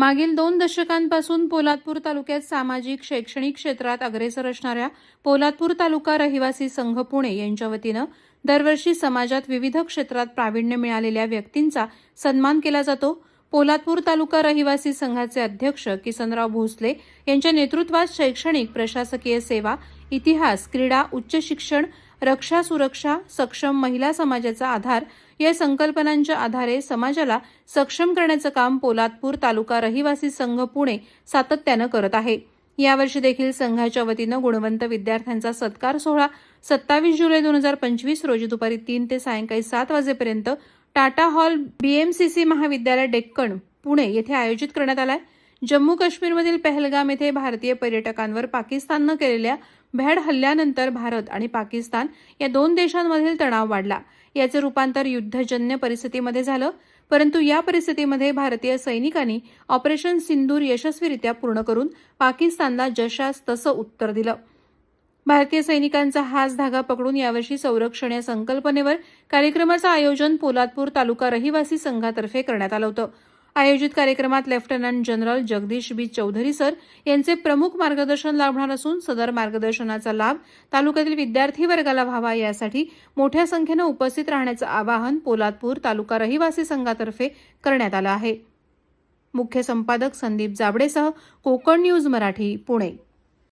मागील दोन दशकांपासून पोलादपूर तालुक्यात सामाजिक शैक्षणिक क्षेत्रात अग्रेसर असणाऱ्या पोलादपूर तालुका रहिवासी संघ पुणे यांच्या वतीनं दरवर्षी समाजात विविध क्षेत्रात प्रावीण्य मिळालेल्या व्यक्तींचा सन्मान केला जातो. पोलादपूर तालुका रहिवासी संघाचे अध्यक्ष किसनराव भोसले यांच्या नेतृत्वात शैक्षणिक प्रशासकीय सेवा इतिहास क्रीडा उच्च शिक्षण रक्षा सुरक्षा सक्षम महिला समाजाचा आधार या संकल्पनांच्या आधारे समाजाला सक्षम करण्याचं काम पोलादपूर तालुका रहिवासी संघ पुणे सातत्यानं करत आहे. यावर्षी देखील संघाच्या वतीनं गुणवंत विद्यार्थ्यांचा सत्कार सोहळा सत्तावीस जुलै दोन हजार पंचवीस रोजी दुपारी तीन ते सायंकाळी सात वाजेपर्यंत टाटा हॉल बीएमसीसी महाविद्यालय डेक्कन पुणे येथे आयोजित करण्यात आलाय. जम्मू काश्मीरमधील पहलगाम येथे भारतीय पर्यटकांवर पाकिस्ताननं केलेल्या भ्याड हल्ल्यानंतर भारत आणि पाकिस्तान या दोन देशांमधील तणाव वाढला. याचे रूपांतर युद्धजन्य परिस्थितीमध्ये झालं परंतु या परिस्थितीमध्ये भारतीय सैनिकांनी ऑपरेशन सिंदूर यशस्वीरित्या पूर्ण करून पाकिस्तानला जशास तसं उत्तर दिलं. भारतीय सैनिकांचा हाच धागा पकडून यावर्षी संरक्षण या संकल्पनेवर कार्यक्रमाचं आयोजन पोलादपूर तालुका रहिवासी संघातर्फे करण्यात आलं होतं. आयोजित कार्यक्रमात lieutenant general Jagdish B. Chaudhary sir यांचे प्रमुख मार्गदर्शन लाभणार असून सदर मार्गदर्शनाचा लाभ तालुक्यातील विद्यार्थी वर्गाला व्हावा यासाठी मोठ्या संख्येनं उपस्थित राहण्याचं आवाहन पोलादपूर तालुका रहिवासी संघातर्फे करण्यात आलं आहे. मुख्य संपादक संदीप जाबडेसह कोकण न्यूज मराठी पुणे.